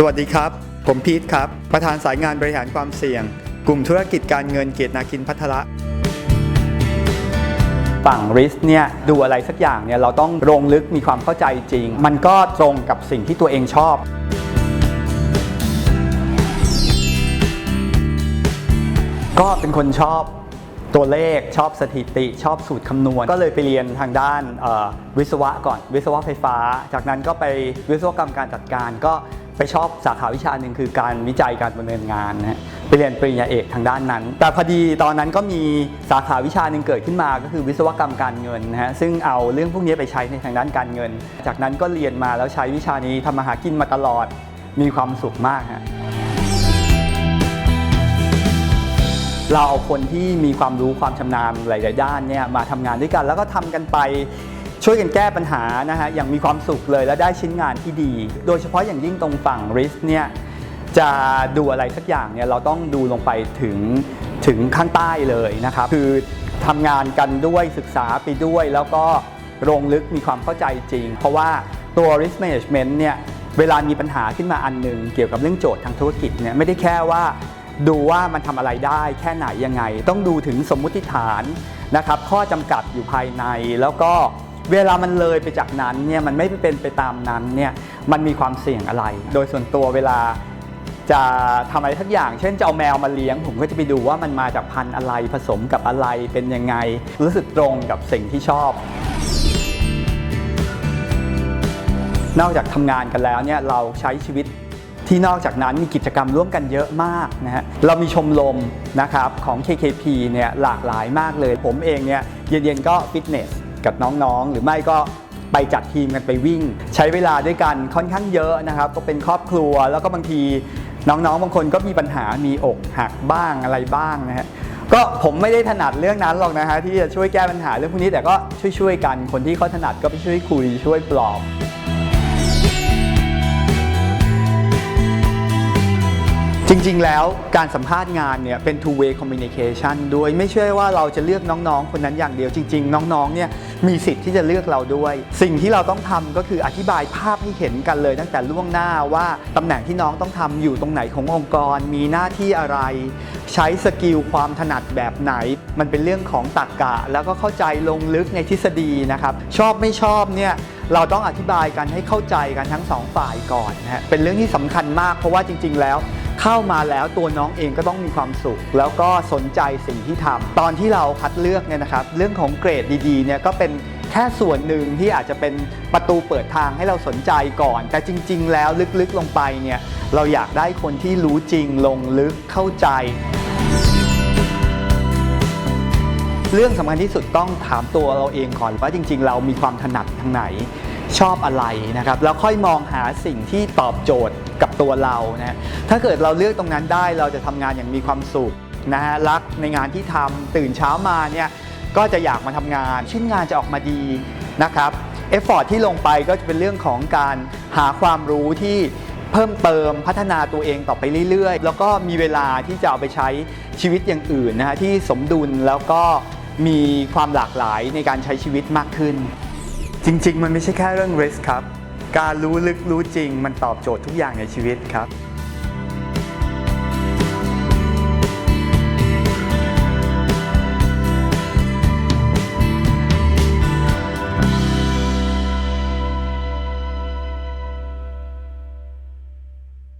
สวัสดีครับ ผมพีทครับ ประธานสายงานบริหารความเสี่ยง กลุ่มธุรกิจการเงินเกียรตินาคินพัทระฝั่งริสเนี่ยดูอะไรสักอย่างเนี่ยเราต้องลงลึกมีความเข้าใจจริง มันก็ตรงกับสิ่งที่ตัวเองชอบ ก็เป็นคนชอบตัวเลขชอบสถิติชอบสูตรคำนวณ ก็เลยไปเรียนทางด้านวิศวะก่อนวิศวะไฟฟ้า จากนั้นก็ไปวิศวกรรมการจัดการก็ ไปชอบสาขาวิชาหนึ่งคือการวิจัยการดำเนินงานนะฮะไปเรียนปริญญาเอกทางด้านนั้น แต่พอดีตอนนั้นก็มีสาขาวิชาหนึ่งเกิดขึ้นมาก็คือวิศวกรรมการเงินนะฮะซึ่งเอาเรื่องพวกนี้ไปใช้ในทางด้านการเงิน จากนั้นก็เรียนมาแล้วใช้วิชานี้ทำมาหากินมาตลอดมีความสุขมากฮะเราเอาคนที่มีความรู้ความชำนาญหลาย ๆ ด้านเนี่ยมาทำงานด้วยกัน แล้วก็ทำกันไป ช่วยกันแก้ปัญหานะฮะอย่างมีความสุขเลยและได้ชิ้นงานที่ดี โดยเฉพาะอย่างยิ่งตรงฝั่ง risk เนี่ยจะดูอะไรสักอย่างเนี่ยเราต้องดูลงไปถึงถึงข้างใต้เลยนะครับคือทำงานกันด้วยศึกษาไปด้วย แล้วก็ลงลึกมีความเข้าใจจริง เพราะว่าตัว risk management เนี่ยเวลามีปัญหาขึ้นมาอันหนึ่งเกี่ยวกับเรื่องโจทย์ทางธุรกิจเนี่ยไม่ได้แค่ว่าดูว่ามันทำอะไรได้แค่ไหนยังไง ต้องดูถึงสมมุติฐานนะครับข้อจำกัดอยู่ภายในแล้วก็ เวลามันเลยไปจากนั้นเนี่ยมันไม่เป็นไปตามนั้นเนี่ยมันมีความเสี่ยงอะไร โดยส่วนตัวเวลาจะทำอะไรทักอย่าง เช่นจะเอาแมวมาเลี้ยง ผมก็จะไปดูว่ามันมาจากพันธุ์อะไรผสมกับอะไรเป็นยังไง รู้สึกตรงกับสิ่งที่ชอบ นอกจากทำงานกันแล้วเนี่ยเราใช้ชีวิตที่นอกจากนั้นมีกิจกรรมร่วมกันเยอะมากนะฮะ เรามีชมรมนะครับของ KKP เนี่ยหลากหลายมากเลย ผมเองเนี่ยเย็นๆก็ฟิตเนส กับน้องๆ หรือไม่ก็ไปจัดทีมกันไปวิ่ง ใช้เวลาด้วยกันค่อนข้างเยอะนะครับ ก็เป็นครอบครัวแล้วก็บางทีน้องๆ บางคนก็มีปัญหามีอกหักบ้างอะไรบ้างนะฮะก็ผมไม่ได้ถนัดเรื่องนั้นหรอกนะฮะที่จะช่วยแก้ปัญหาเรื่องพวกนี้แต่ก็ช่วยๆกันคนที่เขาถนัดก็ไปช่วยคุยช่วยปลอบ จริง ๆ แล้วการสัมภาษณ์งานเนี่ยเป็น two way communication ด้วยไม่ใช่ว่าเราจะเลือกน้องๆ คนนั้นอย่างเดียวจริง ๆ น้องๆ เนี่ยมีสิทธิ์ที่จะเลือกเราด้วย สิ่งที่เราต้องทำก็คืออธิบายภาพให้เห็นกันเลยตั้งแต่ล่วงหน้าว่าตำแหน่งที่น้องต้องทำอยู่ตรงไหนขององค์กร มีหน้าที่อะไร ใช้สกิลความถนัดแบบไหน มันเป็นเรื่องของตรรกะแล้วก็เข้าใจลงลึกในทฤษฎีนะครับชอบไม่ชอบเนี่ยเราต้องอธิบายกันให้เข้าใจกันทั้งสองฝ่ายก่อนนะฮะเป็นเรื่องที่สำคัญมากเพราะว่าจริง ๆ แล้ว เข้ามาแล้วตัวน้องเองก็ต้องมีความสุข แล้วก็สนใจสิ่งที่ทำตอนที่เราคัดเลือกเนี่ยนะครับ เรื่องของเกรดดีๆเนี่ยก็เป็นแค่ส่วนหนึ่งที่อาจจะเป็นประตูเปิดทางให้เราสนใจก่อน แต่จริง ๆ แล้วลึกๆลงไปเนี่ยเราอยากได้คนที่รู้จริงลงลึกเข้าใจ เรื่องสำคัญที่สุดต้องถามตัวเราเองก่อนว่าจริง ๆ เรามีความถนัดทางไหน ชอบอะไรนะครับแล้วค่อยมองหาสิ่งที่ตอบโจทย์กับตัวเรานะถ้าเกิดเราเลือกตรงนั้นได้เราจะทำงานอย่างมีความสุขนะฮะรักในงานที่ทำตื่นเช้ามาเนี่ยก็จะอยากมาทำงานชิ้นงานจะออกมาดีนะครับเอฟฟอร์ที่ลงไปก็จะเป็นเรื่องของการหาความรู้ที่เพิ่มเติมพัฒนาตัวเองต่อไปเรื่อย ๆ แล้วก็มีเวลาที่จะเอาไปใช้ชีวิตอย่างอื่นนะฮะที่สมดุลแล้วก็มีความหลากหลายในการใช้ชีวิตมากขึ้น จริง ๆ มันไม่ใช่แค่เรื่อง risk ครับ การรู้ลึกรู้จริง มันตอบโจทย์ทุกอย่างในชีวิตครับ